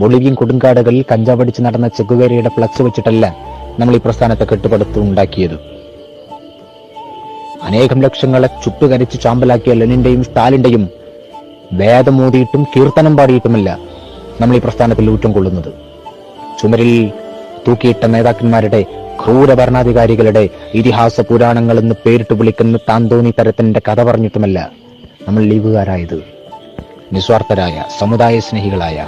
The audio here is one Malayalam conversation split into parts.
ബൊളിവിയൻ കൊടുങ്കാടുകളിൽ കഞ്ചാവടിച്ച് നടന്ന ചെഗുവേരയുടെ ഫ്ലക്സ് വെച്ചിട്ടല്ല നമ്മൾ ഈ പ്രസ്ഥാനത്തെ കെട്ടുപടുത്ത് ഉണ്ടാക്കിയത്. അനേകം ലക്ഷങ്ങളെ ചുട്ടുകരിച്ച് ചാമ്പലാക്കിയ ലെനിന്റെയും സ്റ്റാലിന്റെയും വേദമോതിയിട്ടും കീർത്തനം പാടിയിട്ടുമല്ല നമ്മൾ ഈ പ്രസ്ഥാനത്തിൽ ഊറ്റം കൊള്ളുന്നത്. ചുമരിൽ തൂക്കിയിട്ട നേതാക്കന്മാരുടെ ക്രൂര ഭരണാധികാരികളുടെ ഇതിഹാസ പുരാണങ്ങൾ എന്ന് പേരിട്ട് വിളിക്കുന്ന താന്തോണി തരത്തിന്റെ കഥ പറഞ്ഞിട്ടുമല്ല നമ്മൾ ലീഗുകാരായത്. നിസ്വാർത്ഥരായ സമുദായ സ്നേഹികളായ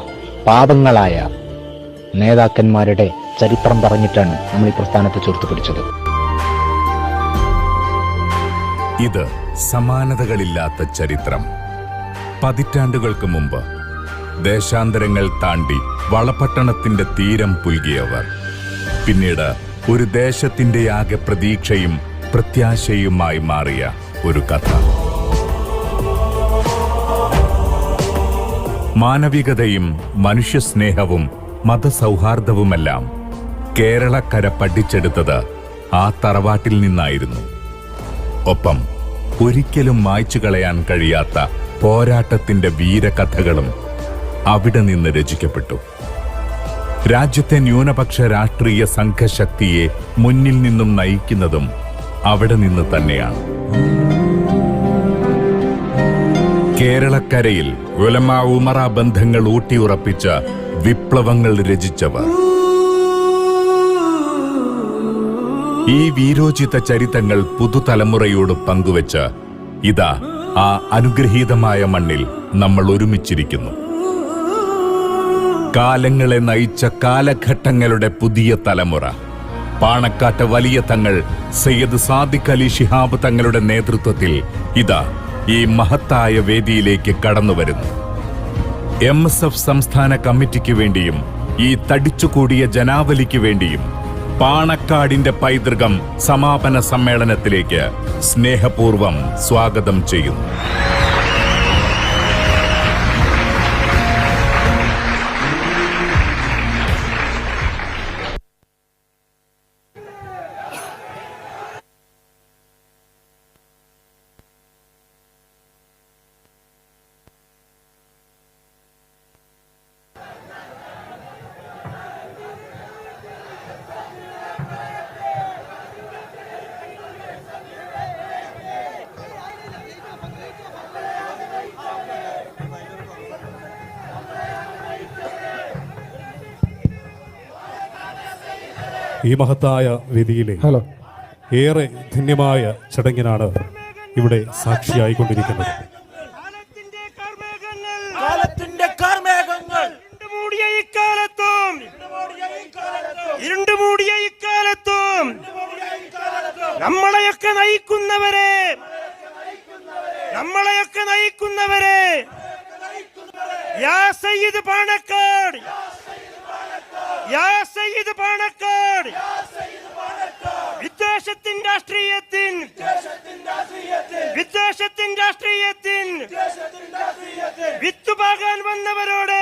പാപങ്ങളായ നേതാക്കന്മാരുടെ ചരിത്രം പറഞ്ഞിട്ടാണ് നമ്മൾ ഈ പ്രസ്ഥാനത്തെ ചേർത്ത് പിടിച്ചത്. ഇത് സമാനതകളില്ലാത്ത ചരിത്രം. പതിറ്റാണ്ടുകൾക്ക് മുമ്പ് ദേശാന്തരങ്ങൾ താണ്ടി വളപട്ടണത്തിന്റെ തീരം പുൽകിയവർ. പിന്നീട് ഒരു ദേശത്തിന്റെ ആകെ പ്രതീക്ഷയും പ്രത്യാശയുമായി മാറിയ ഒരു കഥ. മാനവികതയും മനുഷ്യസ്നേഹവും മതസൗഹാർദ്ദവുമെല്ലാം കേരളക്കര പഠിച്ചെടുത്തത് ആ തറവാട്ടിൽ നിന്നായിരുന്നു. ഒപ്പം ഒരിക്കലും മായ്ച്ചു കളയാൻ കഴിയാത്ത പോരാട്ടത്തിന്റെ വീരകഥകളും അവിടെ നിന്ന് രചിക്കപ്പെട്ടു. രാജ്യത്തെ ന്യൂനപക്ഷ രാഷ്ട്രീയ സംഘശക്തിയെ മുന്നിൽ നിന്നും നയിക്കുന്നതും അവിടെ നിന്ന് തന്നെയാണ്. കേരളക്കരയിൽ ഉലമ ഉമറ ബന്ധങ്ങൾ ഊട്ടിയുറപ്പിച്ച വിപ്ലവങ്ങൾ രചിച്ചവർ. ഈ വീരോചിത ചരിത്രങ്ങൾ പുതുതലമുറയോട് പങ്കുവച്ച് ഇതാ ആ അനുഗ്രഹീതമായ മണ്ണിൽ നമ്മൾ ഒരുമിച്ചിരിക്കുന്നു. കാലങ്ങളെ നയിച്ച കാലഘട്ടങ്ങളുടെ പുതിയ തലമുറ. പാണക്കാട്ട് വലിയ തങ്ങൾ സയ്യദ് സാദിഖ് അലി ഷിഹാബ് തങ്ങളുടെ നേതൃത്വത്തിൽ ഇതാ ഈ മഹത്തായ വേദിയിലേക്ക് കടന്നുവരുന്നു എം എസ് എഫ് സംസ്ഥാന കമ്മിറ്റിക്ക് വേണ്ടിയും ഈ തടിച്ചുകൂടിയ ജനാവലിക്ക് വേണ്ടിയും പാണക്കാടിന്റെ പൈതൃകം സമാപന സമ്മേളനത്തിലേക്ക് സ്നേഹപൂർവം സ്വാഗതം ചെയ്യുന്നു. ഈ മഹത്തായ വേദിയിലെ ഹലോ ഏറെ ധന്യമായ ചടങ്ങിനാണ് ഇവിടെ സാക്ഷിയായിക്കൊണ്ടിരിക്കുന്നത്. ഇരുണ്ടുമൂടിയ ഇക്കാലത്തും. നമ്മളെയൊക്കെ നയിക്കുന്നവരെ. നമ്മളെയൊക്കെ നയിക്കുന്നവരെ. യാ സയ്യിദ് പാണക്കാട്. യാ സയ്യിദ് പാണക്കാട്. വിദ്വേഷത്തിൻ രാഷ്ട്രീയത്തിൻ. വിദ്വേഷത്തിൻ രാഷ്ട്രീയത്തിൻ. വിത്തുപാകാൻ വന്നവരോട്